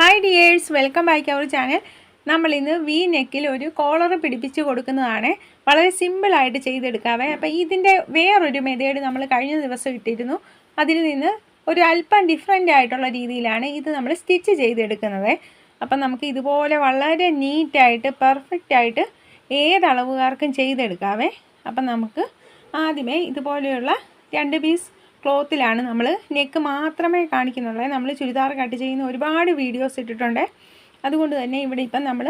Hi dears welcome back our channel നമ്മൾ ഇന്ന് V നെക്കിൽ ഒരു കോളർ പിടിപ്പിച്ച് കൊടുക്കുന്നതാണ്. വളരെ സിമ്പിളായിട്ട് ചെയ്തെടുക്കാവേ. അപ്പോൾ ഇതിന്റെ വേറൊരു മെതേഡ് നമ്മൾ കഴിഞ്ഞ ദിവസം ഇട്ടിരുന്നു. അതിൽ നിന്ന് ഒരു അല്പം ഡിഫറെന്റ് ആയിട്ടുള്ള രീതിയിലാണ് ഇത് നമ്മൾ സ്റ്റിച്ച് ചെയ്തെടുക്കുന്നത്. അപ്പം നമുക്ക് ഇതുപോലെ വളരെ നീറ്റായിട്ട് പെർഫെക്റ്റ് ആയിട്ട് ഏത് അളവുകാർക്കും ചെയ്തെടുക്കാവേ. അപ്പം നമുക്ക് ആദ്യമേ ഇതുപോലെയുള്ള രണ്ട് പീസ് ക്ലോത്തിലാണ് നമ്മൾ നെക്ക് മാത്രമേ കാണിക്കുന്നുള്ളൂ. നമ്മൾ ചുരിദാർ കട്ട് ചെയ്യുന്ന ഒരുപാട് വീഡിയോസ് ഇട്ടിട്ടുണ്ട്. അതുകൊണ്ട് തന്നെ ഇവിടെ ഇപ്പം നമ്മൾ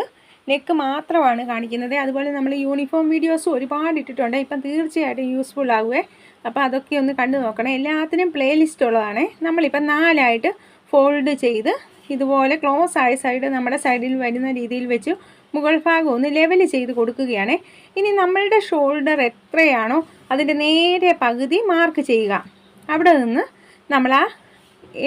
നെക്ക് മാത്രമാണ് കാണിക്കുന്നത്. അതുപോലെ നമ്മൾ യൂണിഫോം വീഡിയോസും ഒരുപാട് ഇട്ടിട്ടുണ്ട്. ഇപ്പം തീർച്ചയായിട്ടും യൂസ്ഫുൾ ആകുമേ അപ്പോൾ അതൊക്കെ ഒന്ന് കണ്ടു നോക്കണേ. എല്ലാത്തിനും പ്ലേലിസ്റ്റ് ഉള്ളതാണ്. നമ്മളിപ്പം നാലായിട്ട് ഫോൾഡ് ചെയ്ത് ഇതുപോലെ ക്ലോസ് ആയ സൈഡ് നമ്മുടെ സൈഡിൽ വരുന്ന രീതിയിൽ വെച്ച് മുകൾ ഭാഗം ഒന്ന് ലെവൽ ചെയ്ത് കൊടുക്കുകയാണ്. ഇനി നമ്മളുടെ ഷോൾഡർ എത്രയാണോ അതിന്റെ നേരെ പകുതി മാർക്ക് ചെയ്യുക. അവിടെ നിന്ന് നമ്മൾ ആ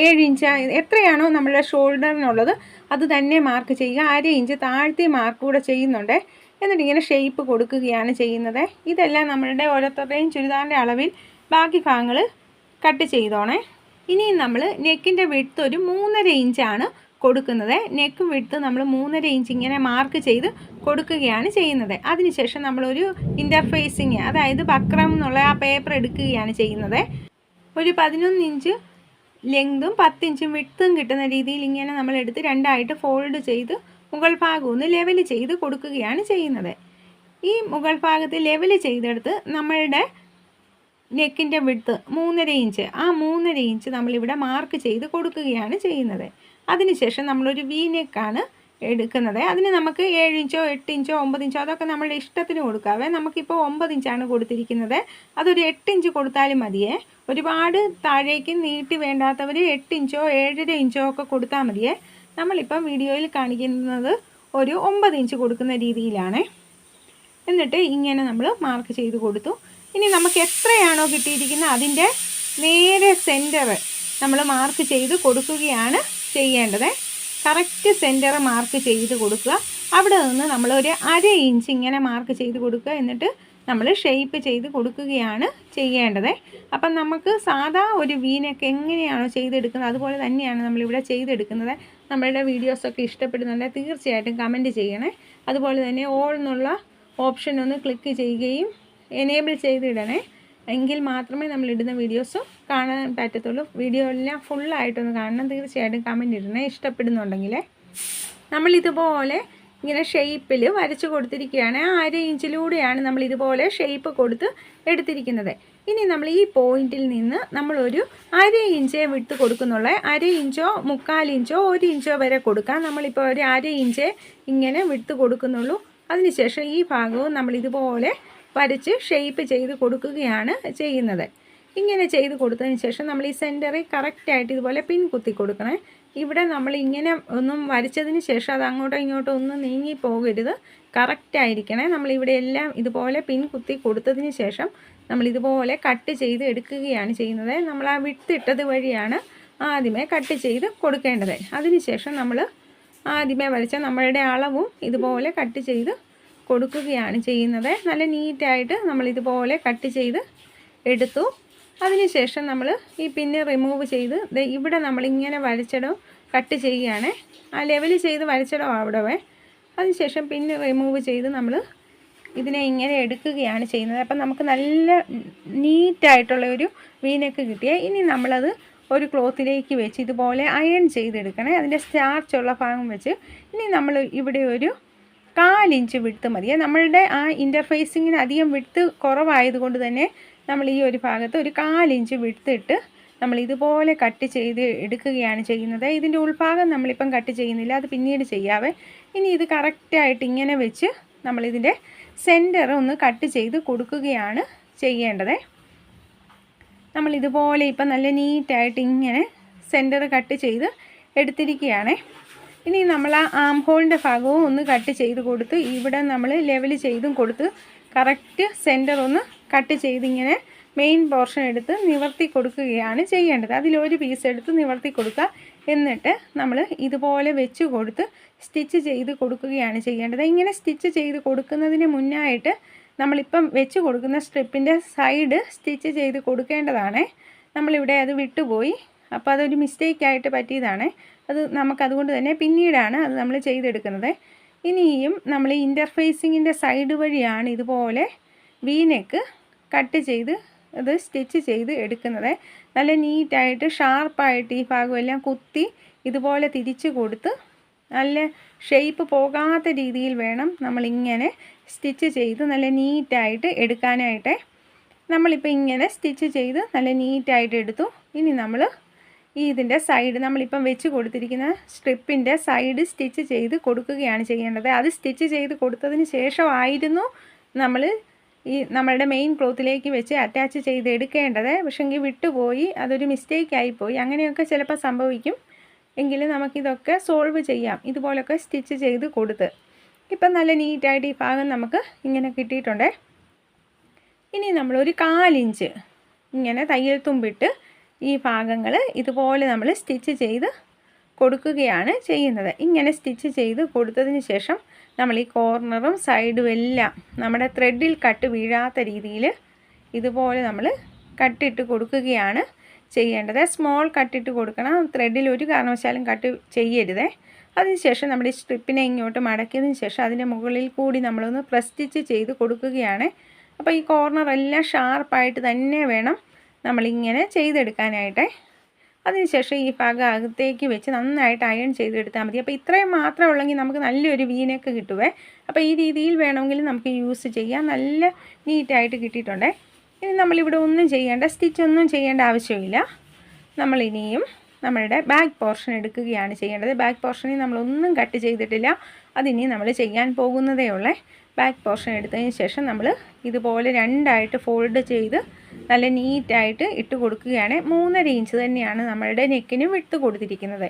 ഏഴ് ഇഞ്ച് എത്രയാണോ നമ്മളുടെ ഷോൾഡറിനുള്ളത് അത് തന്നെ മാർക്ക് ചെയ്യുക. അര ഇഞ്ച് താഴ്ത്തി മാർക്ക് കൂടെ ചെയ്യുന്നുണ്ട്. എന്നിട്ട് ഇങ്ങനെ ഷേപ്പ് കൊടുക്കുകയാണ് ചെയ്യുന്നത്. ഇതെല്ലാം നമ്മളുടെ ഓരോരുത്തരുടെയും ചുരിദാറിന്റെ അളവിൽ ബാക്കി ഭാഗങ്ങൾ കട്ട് ചെയ്തോണേ. ഇനിയും നമ്മൾ നെക്കിന്റെ വിട്ത്ത് ഒരു മൂന്നര ഇഞ്ചാണ് കൊടുക്കുന്നത്. നെക്ക് വിട്ത്ത് നമ്മൾ മൂന്നര ഇഞ്ച് ഇങ്ങനെ മാർക്ക് ചെയ്ത് കൊടുക്കുകയാണ് ചെയ്യുന്നത്. അതിനുശേഷം നമ്മളൊരു ഇന്റർഫേസിങ് അതായത് ബക്രം എന്നുള്ള ആ പേപ്പർ എടുക്കുകയാണ് ചെയ്യുന്നത്. ഒരു പതിനൊന്ന് ഇഞ്ച് ലെങ്തും പത്തിഞ്ചും വിട്ടും കിട്ടുന്ന രീതിയിൽ ഇങ്ങനെ നമ്മൾ എടുത്ത് രണ്ടായിട്ട് ഫോൾഡ് ചെയ്ത് മുകൾ ഭാഗം ഒന്ന് ലെവൽ ചെയ്ത് കൊടുക്കുകയാണ് ചെയ്യുന്നത്. ഈ മുകൾ ഭാഗത്ത് ലെവൽ ചെയ്തെടുത്ത് നമ്മളുടെ നെക്കിന്റെ വിടുത്ത് മൂന്നര ഇഞ്ച് ആ മൂന്നര ഇഞ്ച് നമ്മളിവിടെ മാർക്ക് ചെയ്ത് കൊടുക്കുകയാണ് ചെയ്യുന്നത്. അതിനുശേഷം നമ്മളൊരു വി നെക്കാണ് എടുക്കുന്നത്. അതിന് നമുക്ക് ഏഴ് ഇഞ്ചോ എട്ട് ഇഞ്ചോ ഒമ്പത് ഇഞ്ചോ അതൊക്കെ നമ്മളുടെ ഇഷ്ടത്തിന് കൊടുക്കാവേ നമുക്കിപ്പോൾ ഒമ്പത് ഇഞ്ചാണ് കൊടുത്തിരിക്കുന്നത്. അതൊരു എട്ട് ഇഞ്ച് കൊടുത്താലും മതിയേ. ഒരുപാട് താഴേക്ക് നീട്ടി വേണ്ടാത്തവർ എട്ട് ഇഞ്ചോ ഏഴര ഇഞ്ചോ ഒക്കെ കൊടുത്താൽ മതിയേ. നമ്മളിപ്പം വീഡിയോയിൽ കാണിക്കുന്നത് ഒരു ഒമ്പത് ഇഞ്ച് കൊടുക്കുന്ന രീതിയിലാണ്. എന്നിട്ട് ഇങ്ങനെ നമ്മൾ മാർക്ക് ചെയ്ത് കൊടുത്തു. ഇനി നമുക്ക് എത്രയാണോ കിട്ടിയിരിക്കുന്നത് അതിന്റെ നേരെ സെന്റർ നമ്മൾ മാർക്ക് ചെയ്ത് കൊടുക്കുകയാണ് ചെയ്യേണ്ടത്. കറക്റ്റ് സെന്റർ മാർക്ക് ചെയ്ത് കൊടുക്കുക. അവിടെ നിന്ന് നമ്മൾ ഒരു അര ഇഞ്ച് ഇങ്ങനെ മാർക്ക് ചെയ്ത് കൊടുക്കുക. എന്നിട്ട് നമ്മൾ ഷേപ്പ് ചെയ്ത് കൊടുക്കുകയാണ് ചെയ്യേണ്ടത്. അപ്പം നമുക്ക് സാധാ ഒരു വീനൊക്കെ എങ്ങനെയാണോ ചെയ്തെടുക്കുന്നത് അതുപോലെ തന്നെയാണ് നമ്മളിവിടെ ചെയ്തെടുക്കുന്നത്. നമ്മളുടെ വീഡിയോസൊക്കെ ഇഷ്ടപ്പെടുന്നുണ്ടെങ്കിൽ തീർച്ചയായിട്ടും കമന്റ് ചെയ്യണേ. അതുപോലെ തന്നെ ഓൾ എന്നുള്ള ഓപ്ഷൻ ഒന്ന് ക്ലിക്ക് ചെയ്യുകയും എനേബിൾ ചെയ്തിടണേ എങ്കിൽ മാത്രമേ നമ്മൾ ഇടുന്ന വീഡിയോസ് കാണാൻ പറ്റത്തുള്ളൂ. വീഡിയോ എല്ലാം ഫുള്ളായിട്ടൊന്ന് കാണണം. തീർച്ചയായിട്ടും കമന്റ് ഇടണേ. ഇഷ്ടപ്പെടുന്നുണ്ടെങ്കിൽ നമ്മൾ ഇതുപോലെ ഇങ്ങനെ ഷേപ്പിൽ വരച്ച് കൊടുത്തിരിക്കുകയാണ്. ആ അര ഇഞ്ചിലൂടെയാണ് നമ്മൾ ഇതുപോലെ ഷേപ്പ് കൊടുത്ത് എടുത്തിരിക്കുന്നത്. ഇനി നമ്മൾ ഈ പോയിന്റിൽ നിന്ന് നമ്മളൊരു അര ഇഞ്ചേ വിട്ട് കൊടുക്കുന്നുള്ള. അര ഇഞ്ചോ മുക്കാൽ ഇഞ്ചോ ഒരു ഇഞ്ചോ വരെ കൊടുക്കാം. നമ്മളിപ്പോൾ ഒരു അര ഇഞ്ചേ ഇങ്ങനെ വിട്ട് കൊടുക്കുന്നുള്ളൂ. അതിനുശേഷം ഈ ഭാഗവും നമ്മൾ ഇതുപോലെ വരച്ച് ഷേപ്പ് ചെയ്ത് കൊടുക്കുകയാണ് ചെയ്യുന്നത്. ഇങ്ങനെ ചെയ്ത് കൊടുത്തതിന് ശേഷം നമ്മൾ ഈ സെന്ററിൽ കറക്റ്റായിട്ട് ഇതുപോലെ പിൻ കുത്തി കൊടുക്കണേ. ഇവിടെ നമ്മൾ ഇങ്ങനെ ഒന്നും വരച്ചതിന് ശേഷം അത് അങ്ങോട്ടോ ഇങ്ങോട്ടോ ഒന്നും നീങ്ങി പോകരുത്. കറക്റ്റായിരിക്കണേ നമ്മളിവിടെ എല്ലാം ഇതുപോലെ പിൻ കുത്തി കൊടുത്തതിന് ശേഷം നമ്മൾ ഇതുപോലെ കട്ട് ചെയ്ത് എടുക്കുകയാണ് ചെയ്യുന്നത്. നമ്മൾ ആ വിട്ടിട്ടത് വഴിയാണ് ആദ്യമേ കട്ട് ചെയ്ത് കൊടുക്കേണ്ടത്. അതിനുശേഷം നമ്മൾ ആദ്യമേ വരച്ച നമ്മളുടെ അളവും ഇതുപോലെ കട്ട് ചെയ്ത് കൊടുക്കുകയാണ് ചെയ്യുന്നത്. നല്ല നീറ്റായിട്ട് നമ്മൾ ഇതുപോലെ കട്ട് ചെയ്ത് എടുത്തു. അതിനുശേഷം നമ്മൾ ഈ പിന്നെ റിമൂവ് ചെയ്ത് ഇവിടെ നമ്മളിങ്ങനെ വരച്ചിടം കട്ട് ചെയ്യുകയാണ്. ആ ലെവൽ ചെയ്ത് വരച്ചിടം അവിടെ അതിനുശേഷം പിന്നെ റിമൂവ് ചെയ്ത് നമ്മൾ ഇതിനെ ഇങ്ങനെ എടുക്കുകയാണ് ചെയ്യുന്നത്. അപ്പം നമുക്ക് നല്ല നീറ്റായിട്ടുള്ള ഒരു വീനക്ക് കിട്ടിയ. ഇനി നമ്മളത് ഒരു ക്ലോത്തിലേക്ക് വെച്ച് ഇതുപോലെ അയൺ ചെയ്തെടുക്കണേ. അതിന്റെ സ്റ്റാർച്ചുള്ള ഭാഗം വെച്ച്. ഇനി നമ്മൾ ഇവിടെ ഒരു കാലിഞ്ച് വിടുത്ത് മതിയെ നമ്മളുടെ ആ ഇന്റർഫേസിങ്ങിന് അധികം വിടുത്ത് കുറവായതുകൊണ്ട് തന്നെ നമ്മൾ ഈ ഒരു ഭാഗത്ത് ഒരു കാലിഞ്ച് വിടുത്തിട്ട് നമ്മൾ ഇതുപോലെ കട്ട് ചെയ്ത് എടുക്കുകയാണ് ചെയ്യുന്നത്. ഇതിന്റെ ഉൾഭാഗം നമ്മളിപ്പം കട്ട് ചെയ്യുന്നില്ല. അത് പിന്നീട് ചെയ്യാവേ. ഇനി ഇത് കറക്റ്റായിട്ട് ഇങ്ങനെ വെച്ച് നമ്മളിതിന്റെ സെന്റർ ഒന്ന് കട്ട് ചെയ്ത് കൊടുക്കുകയാണ് ചെയ്യേണ്ടത്. നമ്മൾ ഇതുപോലെ ഇപ്പം നല്ല നീറ്റായിട്ട് ഇങ്ങനെ സെന്റർ കട്ട് ചെയ്ത് എടുത്തിരിക്കുകയാണേ. ഇനി നമ്മൾ ആ ആം ഹോളിന്റെ ഭാഗവും ഒന്ന് കട്ട് ചെയ്ത് കൊടുത്ത് ഇവിടെ നമ്മൾ ലെവൽ ചെയ്തും കൊടുത്ത് കറക്റ്റ് സെന്റർ ഒന്ന് കട്ട് ചെയ്തിങ്ങനെ മെയിൻ പോർഷൻ എടുത്ത് നിവർത്തി കൊടുക്കുകയാണ് ചെയ്യേണ്ടത്. അതിലൊരു പീസ് എടുത്ത് നിവർത്തി കൊടുക്കുക. എന്നിട്ട് നമ്മൾ ഇതുപോലെ വെച്ച് കൊടുത്ത് സ്റ്റിച്ച് ചെയ്ത് കൊടുക്കുകയാണ് ചെയ്യേണ്ടത്. ഇങ്ങനെ സ്റ്റിച്ച് ചെയ്ത് കൊടുക്കുന്നതിന് മുന്നായിട്ട് നമ്മളിപ്പം വെച്ച് കൊടുക്കുന്ന സ്ട്രിപ്പിന്റെ സൈഡ് സ്റ്റിച്ച് ചെയ്ത് കൊടുക്കേണ്ടതാണ്. നമ്മളിവിടെ അത് വിട്ടുപോയി. അപ്പോൾ അതൊരു മിസ്റ്റേക്കായിട്ട് പറ്റിയതാണ്. അത് നമുക്കതുകൊണ്ട് തന്നെ പിന്നീടാണ് അത് നമ്മൾ ചെയ്തെടുക്കുന്നത്. ഇനിയും നമ്മൾ ഇന്റർഫേസിങ്ങിന്റെ സൈഡ് വഴിയാണ് ഇതുപോലെ വീനെക്ക് കട്ട് ചെയ്ത് അത് സ്റ്റിച്ച് ചെയ്ത് എടുക്കുന്നത്. നല്ല നീറ്റായിട്ട് ഷാർപ്പായിട്ട് ഈ ഭാഗമെല്ലാം കുത്തി ഇതുപോലെ തിരിച്ചു കൊടുത്ത് നല്ല ഷേപ്പ് പോകാത്ത രീതിയിൽ വേണം നമ്മളിങ്ങനെ സ്റ്റിച്ച് ചെയ്ത് നല്ല നീറ്റായിട്ട് എടുക്കാനായിട്ട്. നമ്മളിപ്പോൾ ഇങ്ങനെ സ്റ്റിച്ച് ചെയ്ത് നല്ല നീറ്റായിട്ട് എടുത്തു. ഇനി നമ്മൾ ഈ ഇതിന്റെ സൈഡ് നമ്മളിപ്പം വെച്ച് കൊടുത്തിരിക്കുന്ന സ്ട്രിപ്പിന്റെ സൈഡ് സ്റ്റിച്ച് ചെയ്ത് കൊടുക്കുകയാണ് ചെയ്യേണ്ടത്. അത് സ്റ്റിച്ച് ചെയ്ത് കൊടുത്തതിന് ശേഷമായിരുന്നു നമ്മൾ ഈ നമ്മളുടെ മെയിൻ ക്ലോത്തിലേക്ക് വെച്ച് അറ്റാച്ച് ചെയ്ത് എടുക്കേണ്ടത്. പക്ഷെങ്കിൽ വിട്ടുപോയി അതൊരു മിസ്റ്റേക്ക് ആയിപ്പോയി. അങ്ങനെയൊക്കെ ചിലപ്പോൾ സംഭവിക്കും. എങ്കിലും നമുക്കിതൊക്കെ സോൾവ് ചെയ്യാം. ഇതുപോലൊക്കെ സ്റ്റിച്ച് ചെയ്ത് കൊടുത്ത്. ഇപ്പം നല്ല നീറ്റായിട്ട് ഈ ഭാഗം നമുക്ക് ഇങ്ങനെ കിട്ടിയിട്ടുണ്ട്. ഇനി നമ്മളൊരു കാലിഞ്ച് ഇങ്ങനെ തയ്യൽ തുമ്പിട്ട് ഈ ഭാഗങ്ങൾ ഇതുപോലെ നമ്മൾ സ്റ്റിച്ച് ചെയ്ത് കൊടുക്കുകയാണ് ചെയ്യുന്നത്. ഇങ്ങനെ സ്റ്റിച്ച് ചെയ്ത് കൊടുത്തതിന് ശേഷം നമ്മൾ ഈ കോർണറും സൈഡും എല്ലാം നമ്മുടെ ത്രെഡിൽ കട്ട് വീഴാത്ത രീതിയിൽ ഇതുപോലെ നമ്മൾ കട്ടിട്ട് കൊടുക്കുകയാണ് ചെയ്യേണ്ടത്. സ്മോൾ കട്ടിട്ട് കൊടുക്കണം. ത്രെഡിൽ ഒരു കാരണവശാലും കട്ട് ചെയ്യരുതേ. അതിനുശേഷം ഈ സ്ട്രിപ്പിനെ ഇങ്ങോട്ട് മടക്കിയതിന് ശേഷം അതിന്റെ മുകളിൽ കൂടി നമ്മളൊന്ന് പ്രസ്റ്റിച്ച് ചെയ്ത് കൊടുക്കുകയാണ്. അപ്പോൾ ഈ കോർണർ എല്ലാം ഷാർപ്പായിട്ട് തന്നെ വേണം നമ്മളിങ്ങനെ ചെയ്തെടുക്കാനായിട്ട്. അതിനുശേഷം ഈ ഭാഗം അകത്തേക്ക് വെച്ച് നന്നായിട്ട് അയൺ ചെയ്തെടുത്താൽ മതി. അപ്പോൾ ഇത്രയും മാത്രം ഉള്ളെങ്കിൽ നമുക്ക് നല്ലൊരു വീനൊക്കെ കിട്ടുവേ. അപ്പോൾ ഈ രീതിയിൽ വേണമെങ്കിൽ നമുക്ക് യൂസ് ചെയ്യാം. നല്ല നീറ്റായിട്ട് കിട്ടിയിട്ടുണ്ടേ. ഇനി നമ്മളിവിടെ ഒന്നും ചെയ്യേണ്ട സ്റ്റിച്ച് ഒന്നും ചെയ്യേണ്ട ആവശ്യമില്ല. നമ്മളിനിയും നമ്മളുടെ ബാക്ക് പോർഷൻ എടുക്കുകയാണ് ചെയ്യേണ്ടത്. ബാക്ക് പോർഷനിൽ നമ്മളൊന്നും കട്ട് ചെയ്തിട്ടില്ല. അതിനി നമ്മൾ ചെയ്യാൻ പോകുന്നതേ ഉള്ളേ. ബാക്ക് പോർഷൻ എടുത്തതിന് ശേഷം നമ്മൾ ഇതുപോലെ രണ്ടായിട്ട് ഫോൾഡ് ചെയ്ത് നല്ല നീറ്റായിട്ട് ഇട്ട് കൊടുക്കുകയാണ്. മൂന്നര ഇഞ്ച് തന്നെയാണ് നമ്മളുടെ നെക്കിനും വിട്ട് കൊടുത്തിരിക്കുന്നത്.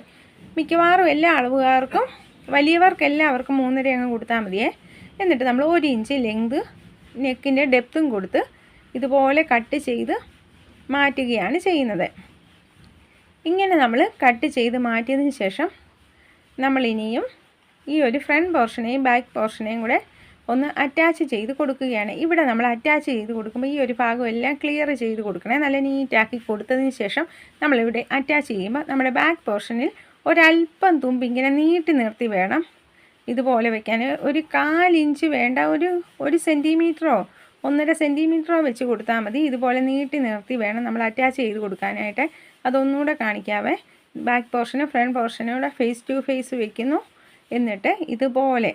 മിക്കവാറും എല്ലാ അളവുകാർക്കും വലിയവർക്ക് എല്ലാവർക്കും മൂന്നര അങ്ങ് കൊടുത്താൽ മതിയേ. എന്നിട്ട് നമ്മൾ ഒരു ഇഞ്ച് ലെങ്ത് നെക്കിന്റെ ഡെപ്തും കൊടുത്ത് ഇതുപോലെ കട്ട് ചെയ്ത് മാറ്റുകയാണ് ചെയ്യുന്നത്. ഇങ്ങനെ നമ്മൾ കട്ട് ചെയ്ത് മാറ്റിയതിന് ശേഷം നമ്മളിനിയും ഈ ഒരു ഫ്രണ്ട് പോർഷനെയും ബാക്ക് പോർഷനെയും കൂടെ ഒന്ന് അറ്റാച്ച് ചെയ്ത് കൊടുക്കുകയാണ്. ഇവിടെ നമ്മൾ അറ്റാച്ച് ചെയ്ത് കൊടുക്കുമ്പോൾ ഈ ഒരു ഭാഗം എല്ലാം ക്ലിയർ ചെയ്ത് കൊടുക്കണേ. നല്ല നീറ്റാക്കി കൊടുത്തതിന് ശേഷം നമ്മളിവിടെ അറ്റാച്ച് ചെയ്യുമ്പോൾ നമ്മുടെ ബാക്ക് പോർഷനിൽ ഒരല്പം തുമ്പ് ഇങ്ങനെ നീട്ടി നിർത്തി വേണം. ഇതുപോലെ വെക്കാൻ ഒരു കാലിഞ്ച് വേണ്ട. ഒരു ഒരു സെന്റിമീറ്ററോ ഒന്നര സെന്റിമീറ്ററോ വെച്ച് കൊടുത്താൽ മതി. ഇതുപോലെ നീട്ടി നിർത്തി വേണം നമ്മൾ അറ്റാച്ച് ചെയ്ത് കൊടുക്കാനായിട്ട്. അതൊന്നുകൂടെ കാണിക്കാവേ. ബാക്ക് പോർഷനും ഫ്രണ്ട് പോർഷനും ഫേസ് ടു ഫേസ് വെക്കുന്നു. എന്നിട്ട് ഇതുപോലെ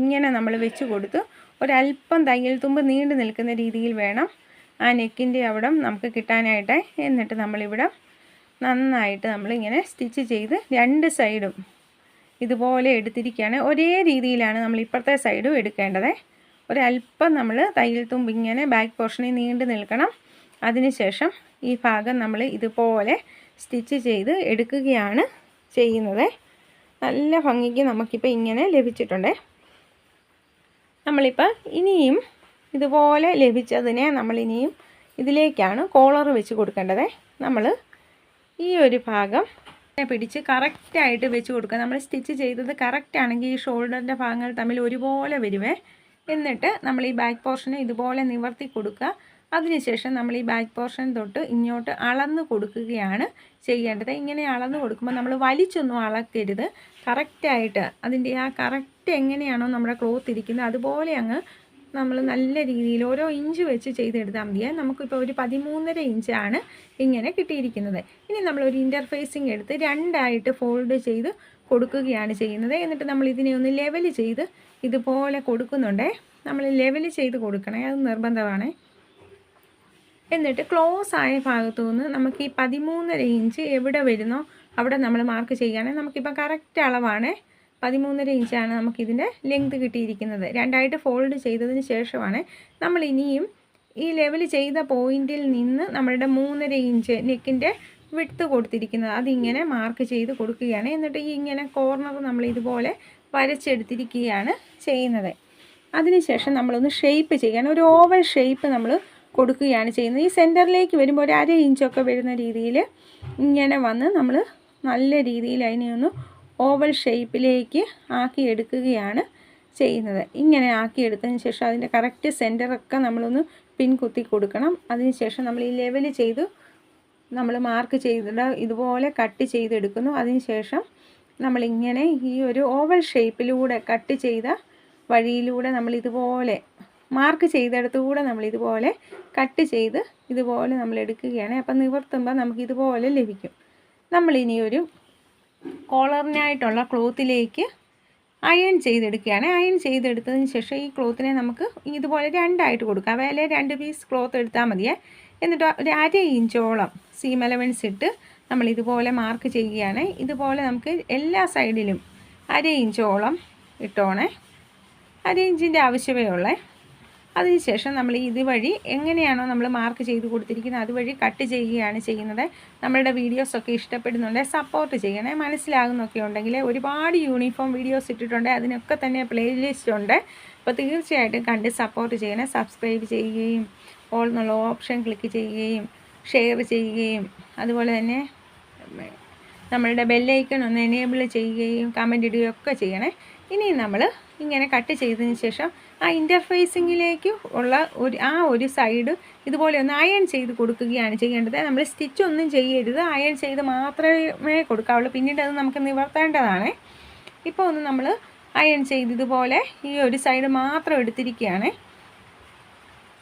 ഇങ്ങനെ നമ്മൾ വെച്ച് കൊടുത്ത് ഒരല്പം തയ്യൽ തുമ്പ് നീണ്ടു നിൽക്കുന്ന രീതിയിൽ വേണം. ആ നെക്കിന്റെ അവിടെ നമുക്ക് കിട്ടാനായിട്ട്. എന്നിട്ട് നമ്മളിവിടെ നന്നായിട്ട് നമ്മളിങ്ങനെ സ്റ്റിച്ച് ചെയ്ത് രണ്ട് സൈഡും ഇതുപോലെ എടുത്തിരിക്കുകയാണ്. ഒരേ രീതിയിലാണ് നമ്മൾ ഇപ്പുറത്തെ സൈഡും എടുക്കേണ്ടത്. ഒരല്പം നമ്മൾ തയ്യൽ തുമ്പ് ഇങ്ങനെ ബാക്ക് പോർഷനിൽ നീണ്ടു നിൽക്കണം. അതിനുശേഷം ഈ ഭാഗം നമ്മൾ ഇതുപോലെ സ്റ്റിച്ച് ചെയ്ത് എടുക്കുകയാണ് ചെയ്യുന്നത്. നല്ല ഭംഗിക്ക് നമുക്കിപ്പോൾ ഇങ്ങനെ ലഭിച്ചിട്ടുണ്ട്. നമ്മളിപ്പോൾ ഇനിയും ഇതുപോലെ ലഭിച്ചതിനെ നമ്മളിനിയും ഇതിലേക്കാണ് കോളർ വെച്ച് കൊടുക്കേണ്ടത്. നമ്മൾ ഈ ഒരു ഭാഗം പിടിച്ച് കറക്റ്റായിട്ട് വെച്ച് കൊടുക്കുക. നമ്മൾ സ്റ്റിച്ച് ചെയ്തത് കറക്റ്റ് ആണെങ്കിൽ ഈ ഷോൾഡറിന്റെ ഭാഗങ്ങൾ തമ്മിൽ ഒരുപോലെ വരുവേ. എന്നിട്ട് നമ്മൾ ഈ ബാക്ക് പോർഷനെ ഇതുപോലെ നിവർത്തി കൊടുക്കുക. അതിനുശേഷം നമ്മൾ ഈ ബാക്ക് പോർഷൻ തൊട്ട് ഇങ്ങോട്ട് അളന്ന് കൊടുക്കുകയാണ് ചെയ്യേണ്ടത്. ഇങ്ങനെ അളന്ന് കൊടുക്കുമ്പോൾ നമ്മൾ വലിച്ചൊന്നും അളക്കരുത്. കറക്റ്റായിട്ട് അതിന്റെ ആ കറക്റ്റ് എങ്ങനെയാണോ നമ്മുടെ ക്ലോത്ത് ഇരിക്കുന്നത് അതുപോലെ അങ്ങ് നമ്മൾ നല്ല രീതിയിൽ ഓരോ ഇഞ്ച് വെച്ച് ചെയ്തെടുത്താൽ മതിയെ. നമുക്കിപ്പോൾ ഒരു പതിമൂന്നര ഇഞ്ചാണ് ഇങ്ങനെ കിട്ടിയിരിക്കുന്നത്. ഇനി നമ്മളൊരു ഇന്റർഫേസിങ് എടുത്ത് രണ്ടായിട്ട് ഫോൾഡ് ചെയ്ത് കൊടുക്കുകയാണ് ചെയ്യുന്നത്. എന്നിട്ട് നമ്മൾ ഇതിനെ ഒന്ന് ലെവൽ ചെയ്ത് ഇതുപോലെ കൊടുക്കുന്നുണ്ടേ. നമ്മൾ ലെവൽ ചെയ്ത് കൊടുക്കണേ അത് നിർബന്ധമാണ്. എന്നിട്ട് ക്ലോസ് ആയ ഭാഗത്തു നിന്ന് നമുക്ക് ഈ പതിമൂന്നര ഇഞ്ച് എവിടെ വരുന്നോ അവിടെ നമ്മൾ മാർക്ക് ചെയ്യുകയാണെങ്കിൽ നമുക്കിപ്പോൾ കറക്റ്റ് അളവാണ്. പതിമൂന്നര ഇഞ്ചാണ് നമുക്കിതിന്റെ ലെങ്ത് കിട്ടിയിരിക്കുന്നത്. രണ്ടായിട്ട് ഫോൾഡ് ചെയ്തതിന് ശേഷമാണ് നമ്മൾ ഇനിയും ഈ ലെവൽ ചെയ്ത പോയിന്റിൽ നിന്ന് നമ്മളുടെ മൂന്നര ഇഞ്ച് നെക്കിന്റെ വിട്ട് കൊടുത്തിരിക്കുന്നത്. അതിങ്ങനെ മാർക്ക് ചെയ്ത് കൊടുക്കുകയാണ്. എന്നിട്ട് ഈ ഇങ്ങനെ കോർണർ നമ്മൾ ഇതുപോലെ വരച്ചെടുത്തിരിക്കുകയാണ് ചെയ്യുന്നത്. അതിനുശേഷം നമ്മളൊന്ന് ഷേപ്പ് ചെയ്യാൻ ഒരു ഓവൽ ഷേപ്പ് നമ്മൾ കൊടുക്കുകയാണ് ചെയ്യുന്നത്. ഈ സെന്ററിലേക്ക് വരുമ്പോൾ ഒരു അര ഇഞ്ചൊക്കെ വരുന്ന രീതിയിൽ ഇങ്ങനെ വന്ന് നമ്മൾ നല്ല രീതിയിൽ അതിനെ ഒന്ന് ഓവൽ ഷേപ്പിലേക്ക് ആക്കി എടുക്കുകയാണ് ചെയ്യുന്നത്. ഇങ്ങനെ ആക്കി എടുത്തതിന് ശേഷം അതിന്റെ കറക്റ്റ് സെന്ററൊക്കെ നമ്മളൊന്ന് പിൻ കുത്തി കൊടുക്കണം. അതിന് ശേഷം നമ്മൾ ഈ ലെവൽ ചെയ്ത് നമ്മൾ മാർക്ക് ചെയ്തിട്ട് ഇതുപോലെ കട്ട് ചെയ്തെടുക്കുന്നു. അതിന് ശേഷം നമ്മളിങ്ങനെ ഈ ഒരു ഓവൽ ഷേപ്പിലൂടെ കട്ട് ചെയ്ത വഴിയിലൂടെ നമ്മൾ ഇതുപോലെ മാർക്ക് ചെയ്തെടുത്തുകൂടെ നമ്മൾ ഇതുപോലെ കട്ട് ചെയ്ത് ഇതുപോലെ നമ്മൾ എടുക്കുകയാണ് അപ്പം നിവർത്തുമ്പോൾ നമുക്ക് ഇതുപോലെ ലഭിക്കും. നമ്മളിനി ഒരു കോളറിനായിട്ടുള്ള ക്ലോത്തിലേക്ക് അയൺ ചെയ്തെടുക്കുകയാണ്. അയൺ ചെയ്തെടുത്തതിന് ശേഷം ഈ ക്ലോത്തിനെ നമുക്ക് ഇതുപോലെ രണ്ടായിട്ട് കൊടുക്കാം. വേലെ രണ്ട് പീസ് ക്ലോത്ത് എടുത്താൽ മതിയേ. എന്നിട്ട് ഒരു അര ഇഞ്ചോളം സീം അലവൻസ് ഇട്ട് നമ്മൾ ഇതുപോലെ മാർക്ക് ചെയ്യുകയാണ്. ഇതുപോലെ നമുക്ക് എല്ലാ സൈഡിലും അര ഇഞ്ചോളം ഇട്ടോണേ. അര ഇഞ്ചിന്റെ ആവശ്യമേ ഉള്ളേ. അതിനുശേഷം നമ്മൾ ഇതുവഴി എങ്ങനെയാണോ നമ്മൾ മാർക്ക് ചെയ്ത് കൊടുത്തിരിക്കുന്നത് അതുവഴി കട്ട് ചെയ്യുകയാണ് ചെയ്യുന്നത്. നമ്മളുടെ വീഡിയോസൊക്കെ ഇഷ്ടപ്പെടുന്നുണ്ട് സപ്പോർട്ട് ചെയ്യണേ. മനസ്സിലാകുന്നൊക്കെ ഉണ്ടെങ്കിൽ ഒരുപാട് യൂണിഫോം വീഡിയോസ് ഇട്ടിട്ടുണ്ട്. അതിനൊക്കെ തന്നെ പ്ലേലിസ്റ്റ് ഉണ്ട്. അപ്പോൾ തീർച്ചയായിട്ടും കണ്ട് സപ്പോർട്ട് ചെയ്യണേ. സബ്സ്ക്രൈബ് ചെയ്യുകയും ഓൾ എന്നുള്ള ഓപ്ഷൻ ക്ലിക്ക് ചെയ്യുകയും ഷെയർ ചെയ്യുകയും അതുപോലെ തന്നെ നമ്മളുടെ ബെല്ലൈക്കൺ ഒന്ന് എനേബിൾ ചെയ്യുകയും കമന്റ് ഇടുകയും ഒക്കെ ചെയ്യണേ. ഇനി നമ്മൾ ഇങ്ങനെ കട്ട് ചെയ്തതിന് ശേഷം ആ ഇന്റർഫേസിങ്ങിലേക്ക് ഉള്ള ഒരു ആ ഒരു സൈഡ് ഇതുപോലെ ഒന്ന് അയൺ ചെയ്ത് കൊടുക്കുകയാണ് ചെയ്യേണ്ടത്. നമ്മൾ സ്റ്റിച്ച് ഒന്നും ചെയ്യരുത്. അയൺ ചെയ്ത് മാത്രമേ കൊടുക്കാവുള്ളൂ. പിന്നീട് അത് നമുക്ക് നിവർത്തേണ്ടതാണ്. ഇപ്പോൾ ഒന്ന് നമ്മൾ അയൺ ചെയ്ത് ഇതുപോലെ ഈ ഒരു സൈഡ് മാത്രം എടുത്തിരിക്കുകയാണ്.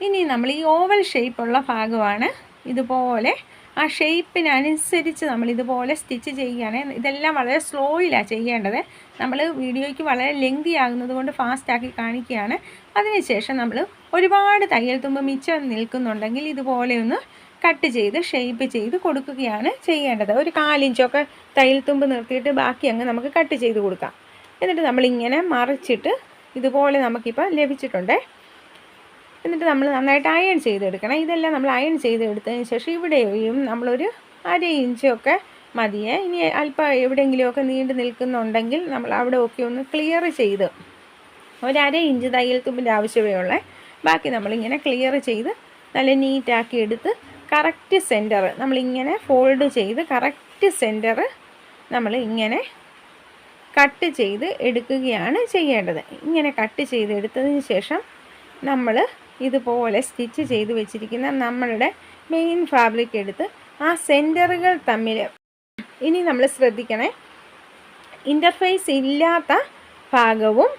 ഇനി നമ്മൾ ഈ ഓവൽ ഷേപ്പുള്ള ഭാഗമാണ് ഇതുപോലെ ആ ഷേപ്പിനനുസരിച്ച് നമ്മൾ ഇതുപോലെ സ്റ്റിച്ച് ചെയ്യുകയാണ് ഇതെല്ലാം വളരെ സ്ലോയിലാണ് ചെയ്യേണ്ടത്. നമ്മൾ വീഡിയോയ്ക്ക് വളരെ ലെങ്തി ആകുന്നത് കൊണ്ട് ഫാസ്റ്റാക്കി കാണിക്കുകയാണ്. അതിനുശേഷം നമ്മൾ ഒരുപാട് തയ്യൽ തുമ്പ് മിച്ചം നിൽക്കുന്നുണ്ടെങ്കിൽ ഇതുപോലെ ഒന്ന് കട്ട് ചെയ്ത് ഷേപ്പ് ചെയ്ത് കൊടുക്കുകയാണ് ചെയ്യേണ്ടത്. ഒരു കാലിഞ്ചൊക്കെ തയ്യൽ തുമ്പ് നിർത്തിയിട്ട് ബാക്കി അങ്ങ് നമുക്ക് കട്ട് ചെയ്ത് കൊടുക്കാം. എന്നിട്ട് നമ്മളിങ്ങനെ മറിച്ചിട്ട് ഇതുപോലെ നമുക്കിപ്പോൾ ലഭിച്ചിട്ടുണ്ട്. എന്നിട്ട് നമ്മൾ നന്നായിട്ട് അയൺ ചെയ്തെടുക്കണം. ഇതെല്ലാം നമ്മൾ അയൺ ചെയ്തെടുത്തതിന് ശേഷം ഇവിടെയും നമ്മളൊരു അര ഇഞ്ചൊക്കെ മതിയേ. ഇനി അല്പം എവിടെയെങ്കിലുമൊക്കെ നീണ്ടു നിൽക്കുന്നുണ്ടെങ്കിൽ നമ്മൾ അവിടെ ഒക്കെ ഒന്ന് ക്ലിയർ ചെയ്ത് ഒരര ഇഞ്ച് തയ്യൽ തുമ്പിന്റെ ആവശ്യമേ ഉള്ളേ. ബാക്കി നമ്മളിങ്ങനെ ക്ലിയർ ചെയ്ത് നല്ല നീറ്റാക്കി എടുത്ത് കറക്റ്റ് സെന്റർ നമ്മളിങ്ങനെ ഫോൾഡ് ചെയ്ത് കറക്റ്റ് സെന്റർ നമ്മൾ ഇങ്ങനെ കട്ട് ചെയ്ത് എടുക്കുകയാണ് ചെയ്യേണ്ടത്. ഇങ്ങനെ കട്ട് ചെയ്ത് എടുത്തതിന് ശേഷം നമ്മൾ ഇതുപോലെ സ്റ്റിച്ച് ചെയ്ത് വെച്ചിരിക്കുന്ന നമ്മളുടെ മെയിൻ ഫാബ്രിക് എടുത്ത് ആ സെന്ററുകൾ തമ്മിൽ ഇനി നമ്മൾ ശ്രദ്ധിക്കണേ. ഇന്റർഫേസ് ഇല്ലാത്ത ഭാഗവും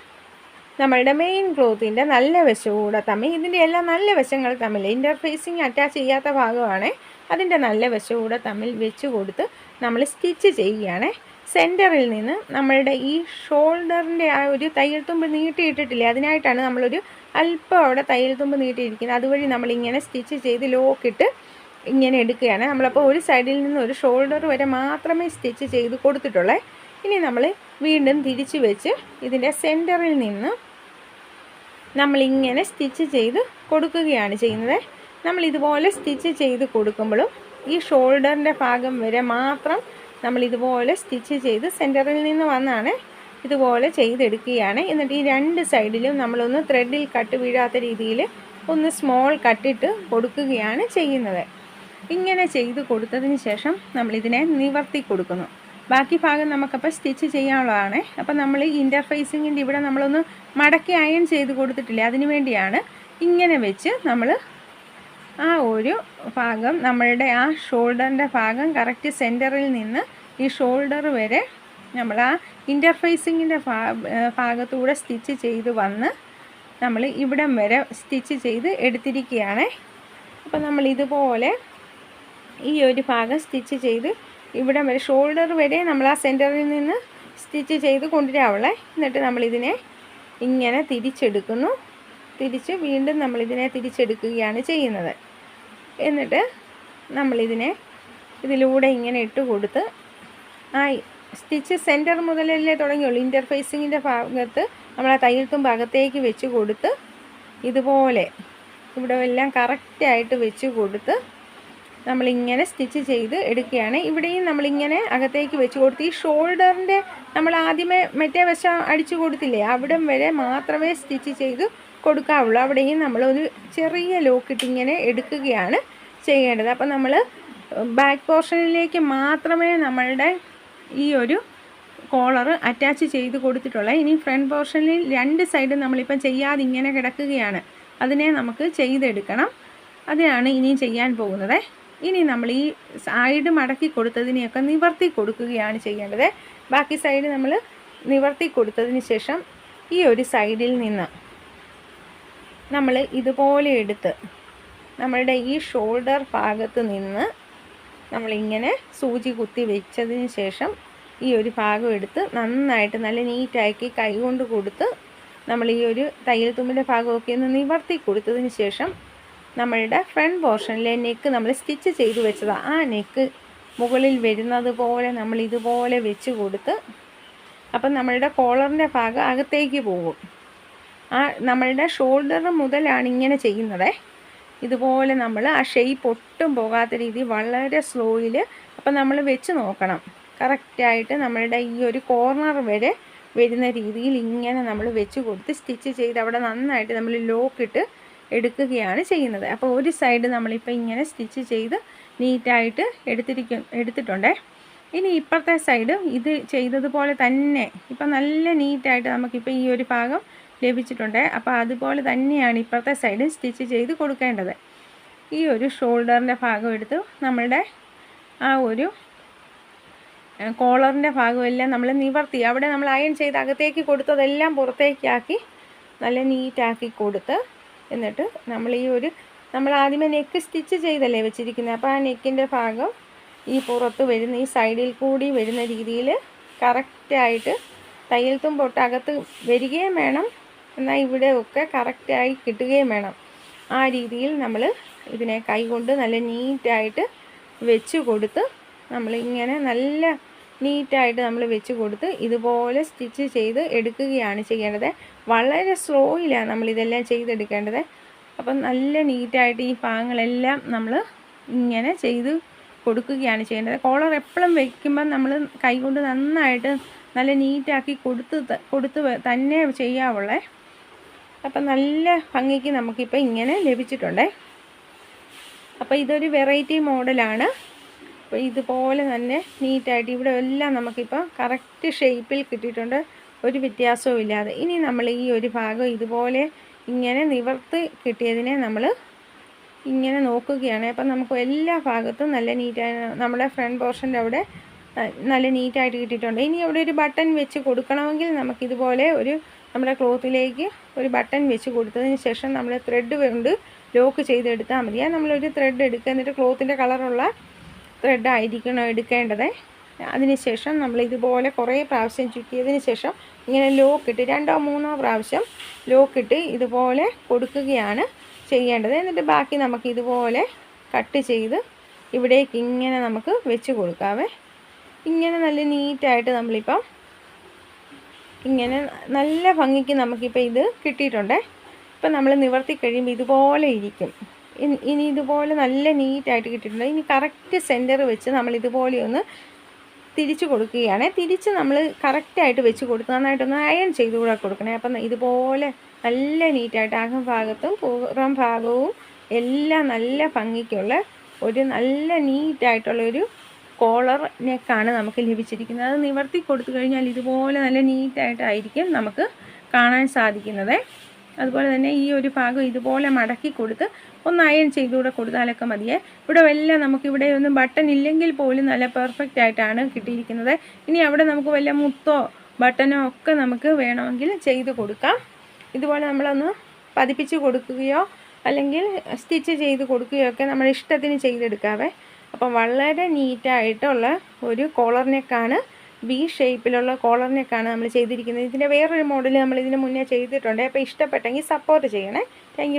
നമ്മളുടെ മെയിൻ ക്ലോത്തിന്റെ നല്ല വശവും കൂടെ തമ്മിൽ ഇതിന്റെ എല്ലാ നല്ല വശങ്ങൾ തമ്മിൽ ഇന്റർഫേസിങ് അറ്റാച്ച് ചെയ്യാത്ത ഭാഗമാണ് അതിന്റെ നല്ല വശവും കൂടെ തമ്മിൽ വെച്ച് കൊടുത്ത് നമ്മൾ സ്റ്റിച്ച് ചെയ്യുകയാണ്. സെന്ററിൽ നിന്ന് നമ്മളുടെ ഈ ഷോൾഡറിന്റെ ആ ഒരു തയ്യൽ തുമ്പ് നീട്ടിയിട്ടിട്ടില്ലേ? അതിനായിട്ടാണ് നമ്മളൊരു അല്പം അവിടെ തയ്യൽ തുമ്പ് നീട്ടിയിരിക്കുന്നത്. അതുവഴി നമ്മളിങ്ങനെ സ്റ്റിച്ച് ചെയ്ത് ലോക്കിട്ട് ഇങ്ങനെ എടുക്കുകയാണ്. നമ്മളപ്പോൾ ഒരു സൈഡിൽ നിന്ന് ഒരു ഷോൾഡർ വരെ മാത്രമേ സ്റ്റിച്ച് ചെയ്ത് കൊടുത്തിട്ടുള്ളേ. ഇനി നമ്മൾ വീണ്ടും തിരിച്ച് വെച്ച് ഇതിന്റെ സെന്ററിൽ നിന്ന് നമ്മളിങ്ങനെ സ്റ്റിച്ച് ചെയ്ത് കൊടുക്കുകയാണ് ചെയ്യുന്നത്. നമ്മൾ ഇതുപോലെ സ്റ്റിച്ച് ചെയ്ത് കൊടുക്കുമ്പോഴും ഈ ഷോൾഡറിന്റെ ഭാഗം വരെ മാത്രം നമ്മൾ ഇതുപോലെ സ്റ്റിച്ച് ചെയ്ത് സെന്ററിൽ നിന്ന് വന്നാണ് ഇതുപോലെ ചെയ്തെടുക്കുകയാണ്. എന്നിട്ട് ഈ രണ്ട് സൈഡിലും നമ്മളൊന്ന് ത്രെഡിൽ കട്ട് വീഴാത്ത രീതിയിൽ ഒന്ന് സ്മോൾ കട്ടിട്ട് കൊടുക്കുകയാണ് ചെയ്യുന്നത്. ഇങ്ങനെ ചെയ്ത് കൊടുത്തതിന് ശേഷം നമ്മളിതിനെ നിവർത്തി കൊടുക്കുന്നു. ബാക്കി ഭാഗം നമുക്കപ്പോൾ സ്റ്റിച്ച് ചെയ്യാനുള്ളതാണ്. അപ്പോൾ നമ്മൾ ഇന്റർഫേസിങ്ങിന്റെ ഇവിടെ നമ്മളൊന്ന് മടക്കി അയൺ ചെയ്ത് കൊടുത്തിട്ടില്ല അതിന് വേണ്ടിയാണ് ഇങ്ങനെ വെച്ച് നമ്മൾ ആ ഒരു ഭാഗം നമ്മളുടെ ആ ഷോൾഡറിന്റെ ഭാഗം കറക്റ്റ് സെന്ററിൽ നിന്ന് ഈ ഷോൾഡർ വരെ നമ്മൾ ആ ഇന്റർഫേസിങ്ങിന്റെ ഭാഗത്തൂടെ സ്റ്റിച്ച് ചെയ്ത് വന്ന് നമ്മൾ ഇവിടം വരെ സ്റ്റിച്ച് ചെയ്ത് എടുത്തിരിക്കുകയാണ്. അപ്പോൾ നമ്മൾ ഇതുപോലെ ഈ ഒരു ഭാഗം സ്റ്റിച്ച് ചെയ്ത് ഇവിടം വരെ ഷോൾഡർ വരെ നമ്മൾ ആ സെന്ററിൽ നിന്ന് സ്റ്റിച്ച് ചെയ്ത് കൊണ്ടുവരാവുള്ളേ എന്നിട്ട് നമ്മളിതിനെ ഇങ്ങനെ തിരിച്ചെടുക്കുന്നു. തിരിച്ച് വീണ്ടും നമ്മളിതിനെ തിരിച്ചെടുക്കുകയാണ് ചെയ്യുന്നത്. എന്നിട്ട് നമ്മളിതിനെ ഇതിലൂടെ ഇങ്ങനെ ഇട്ട് കൊടുത്ത് ആ സ്റ്റിച്ച് സെന്റർ മുതലല്ലേ തുടങ്ങിയുള്ളൂ. ഇന്റർഫേസിങ്ങിന്റെ ഭാഗത്ത് നമ്മൾ ആ തയ്യൽത്തും ഭാഗത്തേക്ക് വെച്ച് കൊടുത്ത് ഇതുപോലെ ഇവിടെ എല്ലാം കറക്റ്റായിട്ട് വെച്ച് കൊടുത്ത് നമ്മളിങ്ങനെ സ്റ്റിച്ച് ചെയ്ത് എടുക്കുകയാണ്. ഇവിടെയും നമ്മളിങ്ങനെ അകത്തേക്ക് വെച്ച് കൊടുത്ത്. ഈ ഷോൾഡറിന്റെ നമ്മൾ ആദ്യമേ മറ്റേ വശം അടിച്ചു കൊടുത്തില്ലേ? അവിടം വരെ മാത്രമേ സ്റ്റിച്ച് ചെയ്ത് കൊടുക്കാവുള്ളൂ. അവിടെയും ഒരു ചെറിയ ലോക്കിട്ട് ഇങ്ങനെ എടുക്കുകയാണ് ചെയ്യേണ്ടത്. അപ്പോൾ നമ്മൾ ബാക്ക് പോർഷനിലേക്ക് മാത്രമേ നമ്മളുടെ ഈ ഒരു കോളർ അറ്റാച്ച് ചെയ്ത് കൊടുത്തിട്ടുള്ളൂ. ഇനി ഫ്രണ്ട് പോർഷനിൽ രണ്ട് സൈഡും നമ്മളിപ്പം ചെയ്യാതെ ഇങ്ങനെ കിടക്കുകയാണ്. അതിനെ നമുക്ക് ചെയ്തെടുക്കണം. അതിനാണ് ഇനിയും ചെയ്യാൻ പോകുന്നത്. ഇനി നമ്മൾ ഈ സൈഡ് മടക്കി കൊടുത്തതിനെയൊക്കെ നിവർത്തി കൊടുക്കുകയാണ് ചെയ്യേണ്ടത്. ബാക്കി സൈഡ് നമ്മൾ നിവർത്തി കൊടുത്തതിന് ശേഷം ഈ ഒരു സൈഡിൽ നിന്ന് നമ്മൾ ഇതുപോലെ എടുത്ത് നമ്മളുടെ ഈ ഷോൾഡർ ഭാഗത്ത് നിന്ന് നമ്മളിങ്ങനെ സൂചി കുത്തി വെച്ചതിന് ശേഷം ഈ ഒരു ഭാഗം എടുത്ത് നന്നായിട്ട് നല്ല നീറ്റാക്കി കൈ കൊണ്ട് കൊടുത്ത് നമ്മൾ ഈ ഒരു തയ്യൽ തുമ്പിന്റെ ഭാഗമൊക്കെ ഒന്ന് നിവർത്തി കൊടുത്തതിന് ശേഷം നമ്മളുടെ ഫ്രണ്ട് പോർഷനിലെ നെക്ക് നമ്മൾ സ്റ്റിച്ച് ചെയ്ത് വെച്ചതാണ് ആ നെക്ക് മുകളിൽ വരുന്നത് പോലെ നമ്മൾ ഇതുപോലെ വെച്ച് കൊടുത്ത് അപ്പം നമ്മളുടെ കോളറിന്റെ ഭാഗം അകത്തേക്ക് പോകും. ആ നമ്മളുടെ ഷോൾഡർ മുതലാണ് ഇങ്ങനെ ചെയ്യുന്നത്. ഇതുപോലെ നമ്മൾ ആ ഷെയ്പ്പ് ഒട്ടും പോകാത്ത രീതി വളരെ സ്ലോയിൽ അപ്പം നമ്മൾ വെച്ച് നോക്കണം. കറക്റ്റായിട്ട് നമ്മളുടെ ഈ ഒരു കോർണർ വരെ വരുന്ന രീതിയിൽ ഇങ്ങനെ നമ്മൾ വെച്ച് കൊടുത്ത് സ്റ്റിച്ച് ചെയ്ത് അവിടെ നന്നായിട്ട് നമ്മൾ ലോക്കിട്ട് എടുക്കുകയാണ് ചെയ്യുന്നത്. അപ്പോൾ ഒരു സൈഡ് നമ്മളിപ്പോൾ ഇങ്ങനെ സ്റ്റിച്ച് ചെയ്ത് നീറ്റായിട്ട് എടുത്തിരിക്കും എടുത്തിട്ടുണ്ടേ. ഇനി ഇപ്പുറത്തെ സൈഡ് ഇത് ചെയ്തതുപോലെ തന്നെ ഇപ്പം നല്ല നീറ്റായിട്ട് നമുക്കിപ്പോൾ ഈ ഒരു ഭാഗം ലഭിച്ചിട്ടുണ്ട്. അപ്പോൾ അതുപോലെ തന്നെയാണ് ഇപ്പുറത്തെ സൈഡും സ്റ്റിച്ച് ചെയ്ത് കൊടുക്കേണ്ടത്. ഈ ഒരു ഷോൾഡറിന്റെ ഭാഗം എടുത്ത് നമ്മളുടെ ആ ഒരു കോളറിന്റെ ഭാഗമെല്ലാം നമ്മൾ നിവർത്തി. അവിടെ നമ്മൾ അയൺ ചെയ്ത് അകത്തേക്ക് കൊടുത്തതെല്ലാം പുറത്തേക്കാക്കി നല്ല നീറ്റാക്കി കൊടുത്ത് എന്നിട്ട് നമ്മൾ ഈ ഒരു നമ്മൾ ആദ്യമേ നെക്ക് സ്റ്റിച്ച് ചെയ്തല്ലേ വെച്ചിരിക്കുന്നത്. അപ്പോൾ ആ നെക്കിന്റെ ഭാഗം ഈ പുറത്ത് വരുന്ന ഈ സൈഡിൽ കൂടി വരുന്ന രീതിയിൽ കറക്റ്റായിട്ട് തയ്യൽ പൊട്ടകത്ത് വരികയും വേണം. എന്നാൽ ഇവിടെ ഒക്കെ കറക്റ്റായി കിട്ടുകയും വേണം. ആ രീതിയിൽ നമ്മൾ ഇതിനെ കൈകൊണ്ട് നല്ല നീറ്റായിട്ട് വെച്ച് കൊടുത്ത് നമ്മളിങ്ങനെ നല്ല നീറ്റായിട്ട് നമ്മൾ വെച്ച് കൊടുത്ത് ഇതുപോലെ സ്റ്റിച്ച് ചെയ്ത് എടുക്കുകയാണ് ചെയ്യേണ്ടത്. വളരെ സ്ലോയിലാണ് നമ്മൾ ഇതെല്ലാം ചെയ്തെടുക്കേണ്ടത്. അപ്പം നല്ല നീറ്റായിട്ട് ഈ ഭാഗങ്ങളെല്ലാം നമ്മൾ ഇങ്ങനെ ചെയ്ത് കൊടുക്കുകയാണ് ചെയ്യേണ്ടത്. കോളർ എപ്പോഴും വയ്ക്കുമ്പം നമ്മൾ കൈകൊണ്ട് നന്നായിട്ട് നല്ല നീറ്റാക്കി കൊടുത്ത് കൊടുത്ത് തന്നെ ചെയ്യാവുള്ളേ. അപ്പം നല്ല ഭംഗിക്ക് നമുക്കിപ്പോൾ ഇങ്ങനെ ലഭിച്ചിട്ടുണ്ടേ. അപ്പോൾ ഇതൊരു വെറൈറ്റി മോഡലാണ്. അപ്പോൾ ഇതുപോലെ തന്നെ നീറ്റായിട്ട് ഇവിടെ എല്ലാം നമുക്കിപ്പോൾ കറക്റ്റ് ഷേപ്പിൽ കിട്ടിയിട്ടുണ്ട്. ഒരു വ്യത്യാസവും ഇല്ലാതെ. ഇനി നമ്മൾ ഈ ഒരു ഭാഗം ഇതുപോലെ ഇങ്ങനെ നിവർത്ത് കിട്ടിയതിനെ നമ്മൾ ഇങ്ങനെ നോക്കുകയാണ്. അപ്പം നമുക്ക് എല്ലാ ഭാഗത്തും നല്ല നീറ്റായി നമ്മുടെ ഫ്രണ്ട് പോർഷന്റെ അവിടെ നല്ല നീറ്റായിട്ട് കിട്ടിയിട്ടുണ്ട്. ഇനി അവിടെ ഒരു ബട്ടൺ വെച്ച് കൊടുക്കണമെങ്കിൽ നമുക്കിതുപോലെ ഒരു നമ്മുടെ ക്ലോത്തിലേക്ക് ഒരു ബട്ടൺ വെച്ച് കൊടുത്തതിന് ശേഷം നമ്മൾ ത്രെഡ് കൊണ്ട് ലോക്ക് ചെയ്തെടുത്താൽ മതി. നമ്മളൊരു ത്രെഡ് എടുക്കുക. എന്നിട്ട് ക്ലോത്തിന്റെ കളറുള്ള ത്രെഡ് ആയിരിക്കണം എടുക്കേണ്ടത്. അതിനുശേഷം നമ്മൾ ഇതുപോലെ കുറേ പ്രാവശ്യം ചുറ്റിയതിന് ശേഷം ഇങ്ങനെ ലോക്കിട്ട് രണ്ടോ മൂന്നോ പ്രാവശ്യം ലോക്കിട്ട് ഇതുപോലെ കൊടുക്കുകയാണ് ചെയ്യേണ്ടത്. എന്നിട്ട് ബാക്കി നമുക്ക് ഇതുപോലെ കട്ട് ചെയ്ത് ഇവിടേക്ക് ഇങ്ങനെ നമുക്ക് വെച്ച് കൊടുക്കാവേ. ഇങ്ങനെ നല്ല നീറ്റായിട്ട് നമ്മളിപ്പം ഇങ്ങനെ നല്ല ഭംഗിക്ക് നമുക്കിപ്പോൾ ഇത് കിട്ടിയിട്ടുണ്ട്. ഇപ്പം നമ്മൾ നിവർത്തി കഴിയുമ്പോൾ ഇതുപോലെ ഇരിക്കും. ഇനി ഇതുപോലെ നല്ല നീറ്റായിട്ട് കിട്ടിയിട്ടുണ്ട്. ഇനി കറക്റ്റ് സെന്റർ വെച്ച് നമ്മൾ ഇതുപോലെ ഒന്ന് തിരിച്ചു കൊടുക്കുകയാണ്. തിരിച്ച് നമ്മൾ കറക്റ്റായിട്ട് വെച്ച് കൊടുത്ത് നന്നായിട്ടൊന്ന് അയൺ ചെയ്ത് കൂടെ കൊടുക്കണേ. അപ്പം ഇതുപോലെ നല്ല നീറ്റായിട്ട് അകം ഭാഗത്തും പുറം ഭാഗവും എല്ലാം നല്ല ഭംഗിക്കുള്ള ഒരു നല്ല നീറ്റായിട്ടുള്ള ഒരു കോളർ നെക്കാണ് നമുക്ക് ലഭിച്ചിരിക്കുന്നത്. അത് നിവർത്തി കൊടുത്തു കഴിഞ്ഞാൽ ഇതുപോലെ നല്ല നീറ്റായിട്ടായിരിക്കും നമുക്ക് കാണാൻ സാധിക്കുന്നത്. അതുപോലെ തന്നെ ഈ ഒരു ഭാഗം ഇതുപോലെ മടക്കി കൊടുത്ത് ഒന്ന് അയൺ ചെയ്തുകൂടെ കൊടുത്താലൊക്കെ മതിയേ. ഇവിടെ വല്ല നമുക്കിവിടെ ഒന്നും ബട്ടൺ ഇല്ലെങ്കിൽ പോലും നല്ല പെർഫെക്റ്റ് ആയിട്ടാണ് കിട്ടിയിരിക്കുന്നത്. ഇനി അവിടെ നമുക്ക് വല്ല മുത്തോ ബട്ടനോ ഒക്കെ നമുക്ക് വേണമെങ്കിൽ ചെയ്ത് കൊടുക്കാം. ഇതുപോലെ നമ്മളൊന്ന് പതിപ്പിച്ച് കൊടുക്കുകയോ അല്ലെങ്കിൽ സ്റ്റിച്ച് ചെയ്ത് കൊടുക്കുകയോ ഒക്കെ നമ്മുടെ ഇഷ്ടത്തിന് ചെയ്തെടുക്കാവേ. അപ്പം വളരെ നീറ്റായിട്ടുള്ള ഒരു കോളർ നെക്കാണ് വി ഷേപ്പിലുള്ള കോളർ നെക്കാണ് നമ്മൾ ചെയ്തിരിക്കുന്നത്. ഇതിന്റെ വേറൊരു മോഡൽ നമ്മൾ ഇതിന് മുന്നേ ചെയ്തിട്ടുണ്ട്. അപ്പോൾ ഇഷ്ടപ്പെട്ടെങ്കിൽ സപ്പോർട്ട് ചെയ്യണേ. താങ്ക്